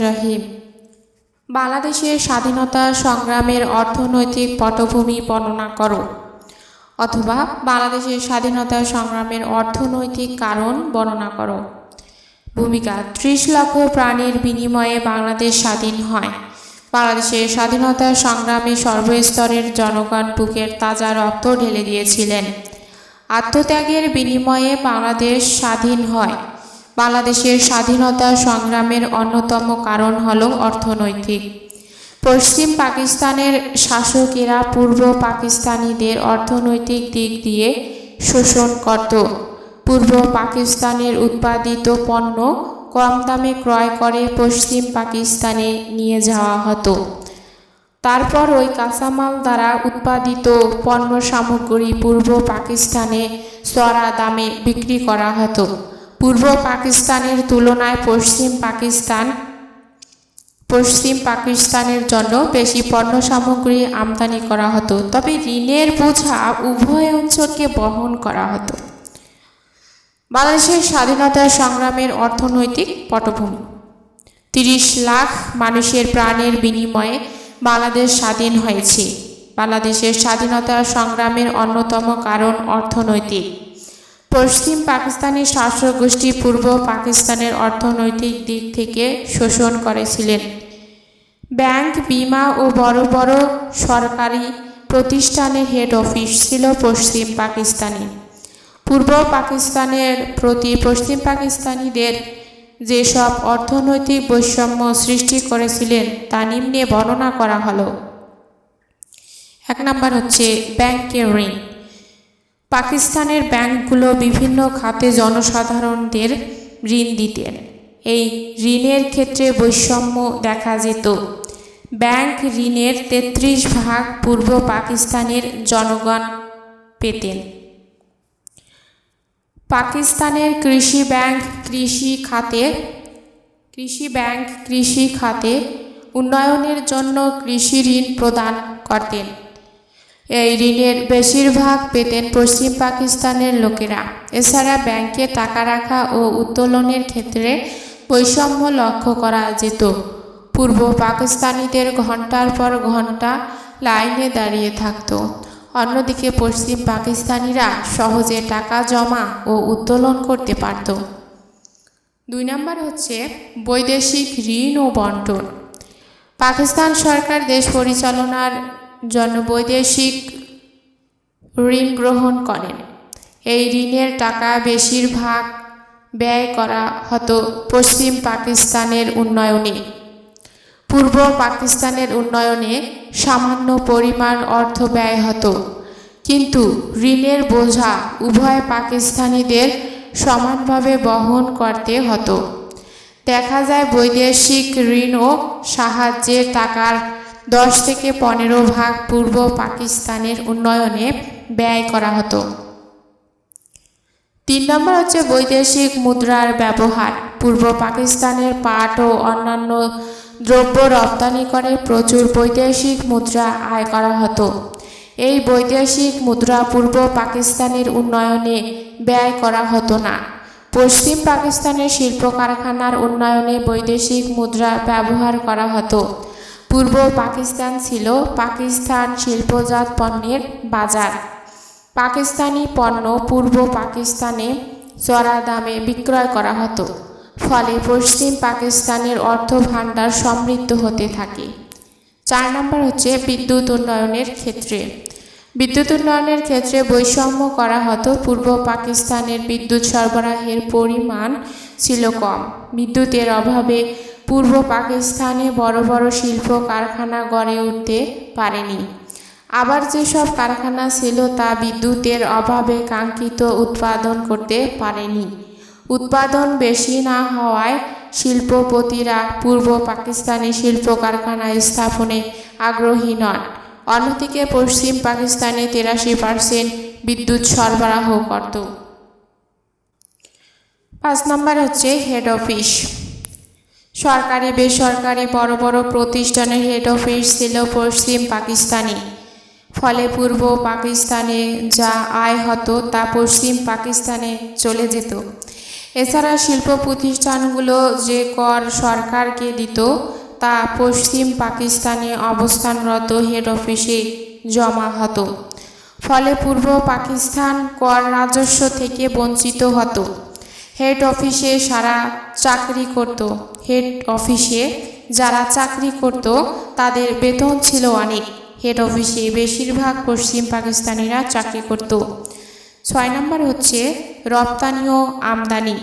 রহিম। বাংলাদেশের স্বাধীনতা সংগ্রামের অর্থনৈতিক পটভূমি বর্ণনা করো। অথবা বাংলাদেশের স্বাধীনতা সংগ্রামের অর্থনৈতিক কারণ বর্ণনা করো। ভূমিকা, ত্রিশ লক্ষ প্রাণীর বিনিময়ে বাংলাদেশ স্বাধীন হয়। বাংলাদেশের স্বাধীনতা সংগ্রামে সর্বস্তরের জনগণ বুকের তাজা রক্ত ঢেলে দিয়েছিলেন। আত্মত্যাগের বিনিময়ে বাংলাদেশ স্বাধীন হয়। বাংলাদেশের স্বাধীনতা সংগ্রামের অন্যতম কারণ হল অর্থনৈতিক। পশ্চিম পাকিস্তানের শাসকেরা পূর্ব পাকিস্তানিদের অর্থনৈতিক দিক দিয়ে শোষণ করত। পূর্ব পাকিস্তানের উৎপাদিত পণ্য কম দামে ক্রয় করে পশ্চিম পাকিস্তানে নিয়ে যাওয়া হতো। তারপর ওই কাঁচামাল দ্বারা উৎপাদিত পণ্য সামগ্রী পূর্ব পাকিস্তানে চড়া দামে বিক্রি করা হতো। পূর্ব পাকিস্তানের তুলনায় পশ্চিম পাকিস্তান, পশ্চিম পাকিস্তানের জন্য বেশি পণ্য সামগ্রী আমদানি করা হতো, তবে ঋণের বোঝা উভয় অঞ্চলকে বহন করা হতো। বাংলাদেশের স্বাধীনতা সংগ্রামের অর্থনৈতিক পটভূমি। তিরিশ লাখ মানুষের প্রাণের বিনিময়ে বাংলাদেশ স্বাধীন হয়েছে। বাংলাদেশের স্বাধীনতা সংগ্রামের অন্যতম কারণ অর্থনৈতিক। পশ্চিম পাকিস্তানি শাসক গোষ্ঠী পূর্ব পাকিস্তানের অর্থনৈতিক দিক থেকে শোষণ করেছিলেন। ব্যাংক বিমা ও বড় বড় সরকারি প্রতিষ্ঠানের হেড অফিস ছিল পশ্চিম পাকিস্তানে। পূর্ব পাকিস্তানের প্রতি পশ্চিম পাকিস্তানিদের যেসব অর্থনৈতিক বৈষম্য সৃষ্টি করেছিলেন, তা নিম্নে বর্ণনা করা হলো। এক নম্বর হচ্ছে ব্যাংকের ঋণ। পাকিস্তানের ব্যাংকগুলো বিভিন্ন খাতে জনসাধারণদের ঋণ দিতেন। এই ঋণের ক্ষেত্রে বৈষম্য দেখা যেত। ব্যাংক ঋণের তেত্রিশ ভাগ পূর্ব পাকিস্তানের জনগণ পেতেন। পাকিস্তানের কৃষি ব্যাংক কৃষি খাতে, কৃষি ব্যাংক কৃষি খাতে উন্নয়নের জন্য কৃষি ঋণ প্রদান করতেন। এই ঋণের বেশিরভাগ পেতেন পশ্চিম পাকিস্তানের লোকেরা। এছাড়া ব্যাংকে টাকা রাখা ও উত্তোলনের ক্ষেত্রে বৈষম্য লক্ষ্য করা যেত। পূর্ব পাকিস্তানিদের ঘণ্টার পর ঘণ্টা লাইনে দাঁড়িয়ে থাকতো। অন্যদিকে পশ্চিম পাকিস্তানিরা সহজে টাকা জমা ও উত্তোলন করতে পারত। দুই নম্বর হচ্ছে বৈদেশিক ঋণ ও বন্টন। পাকিস্তান সরকার দেশ পরিচালনার জন্য বৈদেশিক ঋণ গ্রহণ করেন। এই ঋণের টাকা বেশিরভাগ ব্যয় করা হতো পশ্চিম পাকিস্তানের উন্নয়নে। পূর্ব পাকিস্তানের উন্নয়নে সামান্য পরিমাণ অর্থ ব্যয় হতো। কিন্তু ঋণের বোঝা উভয় পাকিস্তানিদের সমানভাবে বহন করতে হতো। দেখা যায় বৈদেশিক ঋণ ও সাহায্যের টাকার দশ থেকে পনেরো ভাগ পূর্ব পাকিস্তানের উন্নয়নে ব্যয় করা হতো। তিন নম্বর হচ্ছে বৈদেশিক মুদ্রার ব্যবহার। পূর্ব পাকিস্তানের পাট ও অন্যান্য দ্রব্য রপ্তানি করে প্রচুর বৈদেশিক মুদ্রা আয় করা হতো। এই বৈদেশিক মুদ্রা পূর্ব পাকিস্তানের উন্নয়নে ব্যয় করা হতো না। পশ্চিম পাকিস্তানের শিল্প কারখানার উন্নয়নে বৈদেশিক মুদ্রা ব্যবহার করা হতো। পূর্ব পাকিস্তান ছিল পাকিস্তান শিল্পজাত পণ্যের বাজার। পাকিস্তানি পণ্য পূর্ব পাকিস্তানে চড়া দামে বিক্রয় করা হতো। ফলে পশ্চিম পাকিস্তানের অর্থ ভাণ্ডার সমৃদ্ধ হতে থাকে। চার নম্বর হচ্ছে বিদ্যুৎ উন্নয়নের ক্ষেত্রে। বিদ্যুৎ উন্নয়নের ক্ষেত্রে বৈষম্য করা হতো, পূর্ব পাকিস্তানের বিদ্যুৎ সরবরাহের পরিমাণ ছিল কম। বিদ্যুতের অভাবে পূর্ব পাকিস্তানে বড় বড় শিল্প কারখানা গড়ে উঠতে পারেনি। আবার যেসব কারখানা ছিল তা বিদ্যুতের অভাবে কাঙ্ক্ষিত উৎপাদন করতে পারেনি। উৎপাদন বেশি না হওয়ায় শিল্পপতিরা পূর্ব পাকিস্তানি শিল্প কারখানা স্থাপনে আগ্রহী নন। অন্যদিকে পশ্চিম পাকিস্তানে তেরাশি পার্সেন্ট বিদ্যুৎ সরবরাহ করত। পাঁচ নম্বর হচ্ছে হেড অফিস সরকারি, বেসরকারি বড় বড় প্রতিষ্ঠানের হেড অফিস ছিল পশ্চিম পাকিস্তানি। ফলে পূর্ব পাকিস্তানে যা আয় হতো তা পশ্চিম পাকিস্তানে চলে যেত। এছাড়া শিল্প প্রতিষ্ঠানগুলো যে কর সরকারকে দিত, তা পশ্চিম পাকিস্তানে অবস্থানরত হেড অফিসে জমা হতো। ফলে পূর্ব পাকিস্তান কর রাজস্ব থেকে বঞ্চিত হতো। হেড অফিসে সারা চাকরি করত। হেড অফিসে যারা চাকরি করত, তাদের বেতন ছিল অনেক। হেড অফিসে বেশিরভাগ পশ্চিম পাকিস্তানিরা চাকরি করত। ছয় নম্বর হচ্ছে রপ্তানি ও আমদানি।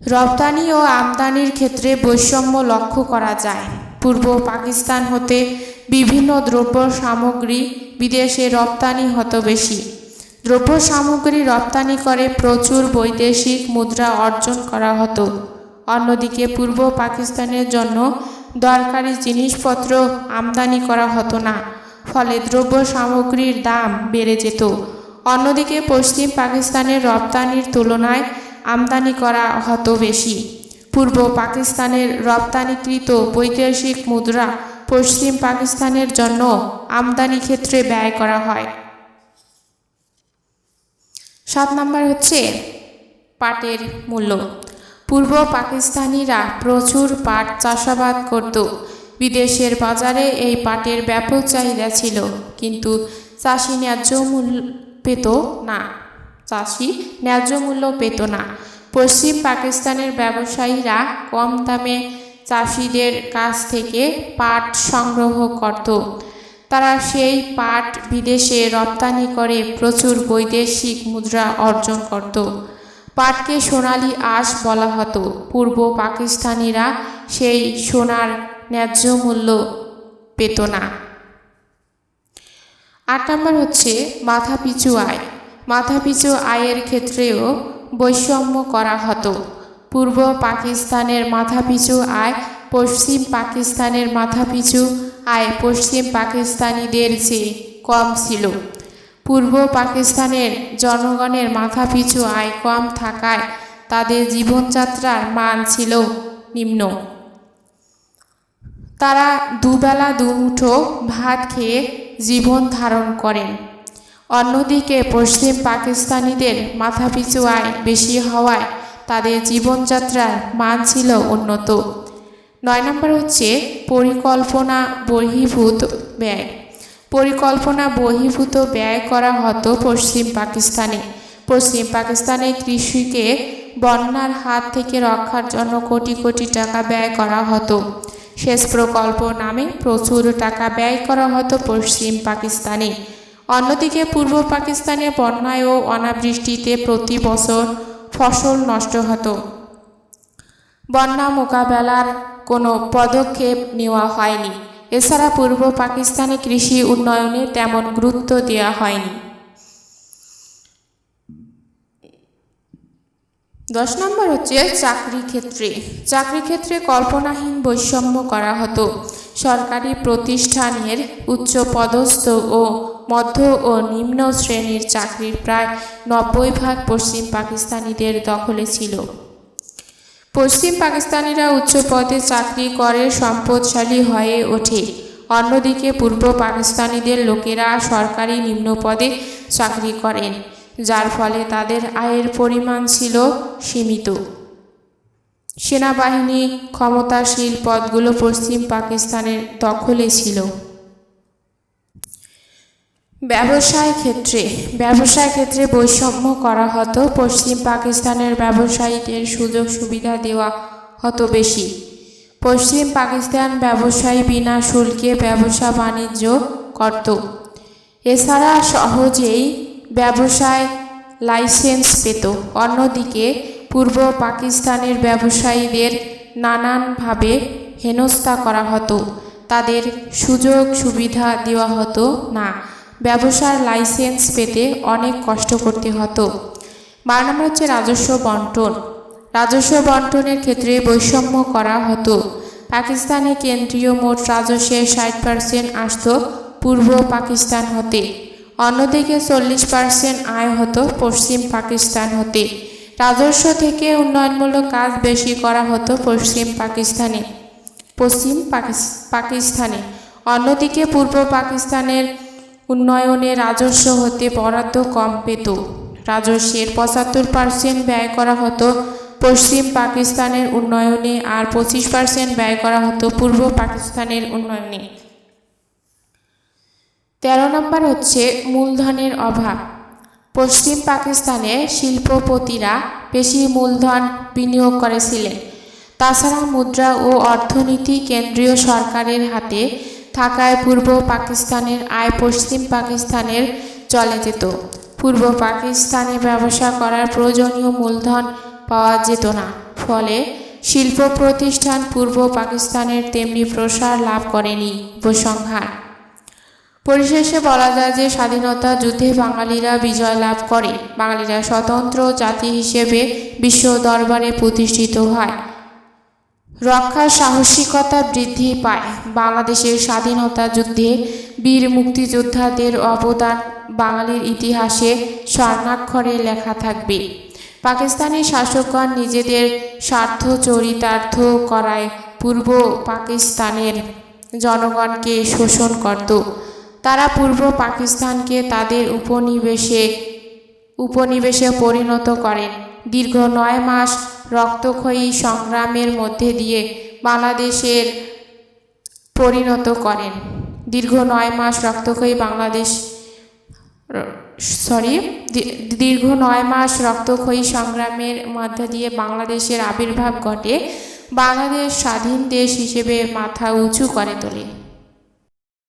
রপ্তানি ও আমদানির ক্ষেত্রে বৈষম্য লক্ষ্য করা যায়। পূর্ব পাকিস্তান হতে বিভিন্ন দ্রব্য সামগ্রী বিদেশে রপ্তানি হতো বেশি। দ্রব্য সামগ্রী রপ্তানি করে প্রচুর বৈদেশিক মুদ্রা অর্জন করা হতো। অন্যদিকে পূর্ব পাকিস্তানের জন্য দরকারি জিনিসপত্র আমদানি করা হতো না। ফলে দ্রব্য সামগ্রীর দাম বেড়ে যেত। অন্যদিকে পশ্চিম পাকিস্তানের রপ্তানির তুলনায় আমদানি করা হতো বেশি। পূর্ব পাকিস্তানের রপ্তানিকৃত বৈদেশিক মুদ্রা পশ্চিম পাকিস্তানের জন্য আমদানি ক্ষেত্রে ব্যয় করা হয়। সাত নম্বর হচ্ছে পাটের মূল্য। পূর্ব পাকিস্তানিরা প্রচুর পাট চাষাবাদ করত। বিদেশের বাজারে এই পাটের ব্যাপক চাহিদা ছিল, কিন্তু চাষি ন্যায্য মূল্য পেত না। চাষি ন্যায্য মূল্য পেত না। পশ্চিম পাকিস্তানের ব্যবসায়ীরা কম দামে চাষিদের কাছ থেকে পাট সংগ্রহ করত। তারা সেই পাট বিদেশে রপ্তানি করে প্রচুর বৈদেশিক মুদ্রা অর্জন করত। পাটকে সোনালি আঁশ বলা হতো। পূর্ব পাকিস্তানিরা সেই সোনার ন্যায্য মূল্য পেত না। আট নম্বর হচ্ছে মাথাপিছু আয়। মাথাপিছু আয়ের ক্ষেত্রেও বৈষম্য করা হতো। পূর্ব পাকিস্তানের মাথাপিছু আয়, পশ্চিম পাকিস্তানের মাথাপিছু আয়, পশ্চিম পাকিস্তানিদের চেয়ে কম ছিল। পূর্ব পাকিস্তানের জনগণের মাথাপিছু আয় কম থাকায় তাদের জীবনযাত্রার মান ছিল নিম্ন। তারা দুবেলা দুমুঠো ভাত খেয়ে জীবন ধারণ করেন অন্যদিকে পশ্চিম পাকিস্তানিদের মাথাপিছু আয় বেশি হওয়ায় তাদের জীবনযাত্রার মান ছিল উন্নত। নয় নম্বর হচ্ছে পরিকল্পনা বহির্ভূত ব্যয়। পরিকল্পনা বহির্ভূত ব্যয় করা হতো পশ্চিম পাকিস্তানে। পশ্চিম পাকিস্তানে কৃষিকে বন্যার হাত থেকে রক্ষার জন্য কোটি কোটি টাকা ব্যয় করা হতো। সেচ প্রকল্প নামে প্রচুর টাকা ব্যয় করা হতো পশ্চিম পাকিস্তানে। অন্যদিকে পূর্ব পাকিস্তানে বন্যায় ও অনাবৃষ্টিতে প্রতি বছর ফসল নষ্ট হতো। বন্যা মোকাবেলার কোনো পদক্ষেপ নেওয়া হয়নি। এছাড়া পূর্ব পাকিস্তানে কৃষি উন্নয়নে তেমন গুরুত্ব দেওয়া হয়নি। দশ নম্বর হচ্ছে চাকরি ক্ষেত্রে চাকরি ক্ষেত্রে কল্পনাহীন বৈষম্য করা হতো। সরকারি প্রতিষ্ঠানের উচ্চ পদস্থ ও মধ্য ও নিম্ন শ্রেণির চাকরির প্রায় নব্বই ভাগ পশ্চিম পাকিস্তানিদের দখলে ছিল। পশ্চিম পাকিস্তানিরা উচ্চ পদে চাকরি করে সম্পদশালী হয়ে ওঠে। অন্যদিকে পূর্ব পাকিস্তানিদের লোকেরা সরকারি নিম্ন পদে চাকরি করেন। যার ফলে তাদের আয়ের পরিমাণ ছিল সীমিত। সেনাবাহিনী ক্ষমতাশীল পদগুলো পশ্চিম পাকিস্তানের দখলে ছিল। ব্যবসায় ক্ষেত্রে ব্যবসায় ক্ষেত্রে বৈষম্য করা হতো, পশ্চিম পাকিস্তানের ব্যবসায়ীদের সুযোগ সুবিধা দেওয়া হতো বেশি। পশ্চিম পাকিস্তান ব্যবসায়ী বিনা শুল্কে ব্যবসা বাণিজ্য করত। এছাড়া সহজেই ব্যবসায় লাইসেন্স পেত। অন্যদিকে, পূর্ব পাকিস্তানের ব্যবসায়ীদের নানানভাবে হেনস্থা করা হতো। তাদের সুযোগ সুবিধা দেওয়া হতো না। ব্যবসার লাইসেন্স পেতে অনেক কষ্ট করতে হতো। বারো নম্বর হচ্ছে রাজস্ব বন্টন। রাজস্ব বন্টনের ক্ষেত্রে বৈষম্য করা হতো। পাকিস্তানে কেন্দ্রীয় মোট রাজস্বের ষাট পার্সেন্ট আসত পূর্ব পাকিস্তান হতে। অন্যদিকে চল্লিশ পার্সেন্ট আয় হতো পশ্চিম পাকিস্তান হতে। রাজস্ব থেকে উন্নয়নমূলক কাজ বেশি করা হতো পশ্চিম পাকিস্তানে। পশ্চিম পাকিস- পাকিস্তানে। অন্যদিকে পূর্ব পাকিস্তানের উন্নয়নে রাজস্ব হতে বরাদ্দ কম পেত। রাজস্বের পঁচাত্তর পার্সেন্ট ব্যয় করা হতো পশ্চিম পাকিস্তানের উন্নয়নে আর পঁচিশ পার্সেন্ট ব্যয় করা হতো পূর্ব পাকিস্তানের উন্নয়নে। তেরো নম্বর হচ্ছে মূলধনের অভাব। পশ্চিম পাকিস্তানে শিল্পপতিরা বেশি মূলধন বিনিয়োগ করেছিলেন। তাছাড়া মুদ্রা ও অর্থনীতি কেন্দ্রীয় সরকারের হাতে থাকায় পূর্ব পাকিস্তানের আয় পশ্চিম পাকিস্তানের চলে যেত। পূর্ব পাকিস্তানে ব্যবসা করার প্রয়োজনীয় মূলধন পাওয়া যেত না। ফলে শিল্প প্রতিষ্ঠান পূর্ব পাকিস্তানের তেমনি প্রসার লাভ করেনি উপসংহার পরিশেষে বলা যায় যে স্বাধীনতা যুদ্ধে বাঙালিরা বিজয় লাভ করে। বাঙালিরা স্বতন্ত্র জাতি হিসেবে বিশ্ব দরবারে প্রতিষ্ঠিত হয়। রক্ষার সাহসিকতা বৃদ্ধি পায়। বাংলাদেশের স্বাধীনতা যুদ্ধে বীর মুক্তিযোদ্ধাদের অবদান বাঙালির ইতিহাসে স্বর্ণাক্ষরে লেখা থাকবে। পাকিস্তানি শাসকগণ নিজেদের স্বার্থ চরিতার্থ করায় পূর্ব পাকিস্তানের জনগণকে শোষণ করত। তারা পূর্ব পাকিস্তানকে তাদের উপনিবেশে উপনিবেশে পরিণত করেন। দীর্ঘ নয় মাস রক্তক্ষয়ী সংগ্রামের মধ্যে দিয়ে বাংলাদেশের পরিণত করেন। দীর্ঘ নয় মাস রক্তক্ষয়ী বাংলাদেশ, সরি দীর্ঘ নয় মাস রক্তক্ষয়ী সংগ্রামের মধ্যে দিয়ে বাংলাদেশের আবির্ভাব ঘটে। বাংলাদেশ স্বাধীন দেশ হিসেবে মাথা উঁচু করে তোলে।